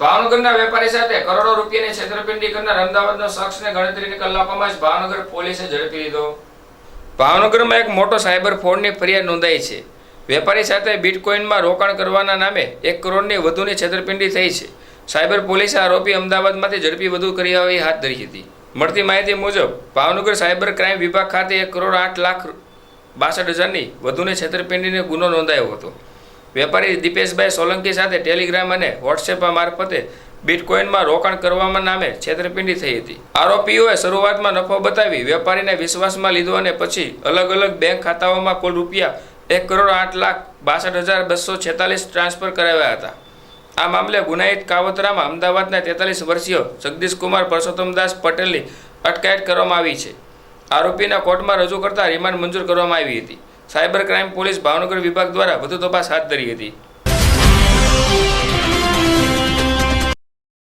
ભાવનગરના વેપારી સાથે કરોડો રૂપિયાની છેતરપિંડી કરનાર અમદાવાદનો શખ્સને ગણતરીની કલાકોમાં જ ભાવનગર પોલીસે ઝડપી લીધો. ભાવનગરમાં એક મોટો સાયબર ફ્રોડની ફરિયાદ નોંધાઈ છે. વેપારી સાથે બિટકોઇનમાં રોકાણ કરવાના નામે એક કરોડની વધુની છેતરપિંડી થઈ છે. સાયબર પોલીસે આરોપી અમદાવાદમાંથી ઝડપી વધુ કાર્યવાહી હાથ ધરી હતી. મળતી માહિતી મુજબ, ભાવનગર સાયબર ક્રાઇમ વિભાગ ખાતે એક કરોડ આઠ લાખ બાસઠ હજારની વધુની છેતરપિંડીનો ગુનો નોંધાયો હતો. વેપારી દીપેશભાઈ સોલંકી સાથે ટેલિગ્રામ અને વોટ્સએપ મારફતે બિટકોઇનમાં રોકાણ કરવામાં નામે છેતરપિંડી થઈ હતી. આરોપીઓએ શરૂઆતમાં નફો બતાવી વેપારીને વિશ્વાસમાં લીધો અને પછી અલગ અલગ બેંક ખાતાઓમાં કુલ રૂપિયા એક કરોડ આઠ લાખ બાસઠ હજાર બસો છેતાલીસ ટ્રાન્સફર કરાવ્યા હતા. આ મામલે ગુનાહિત કાવતરામાં અમદાવાદના તેતાલીસ વર્ષીય જગદીશકુમાર પરસોત્તમદાસ પટેલની અટકાયત કરવામાં આવી છે. આરોપીના કોર્ટમાં રજૂ કરતા રિમાન્ડ મંજૂર કરવામાં આવી હતી. સાયબર ક્રાઇમ પોલીસ ભાવનગર વિભાગ દ્વારા વધુ તપાસ હાથ ધરી હતી.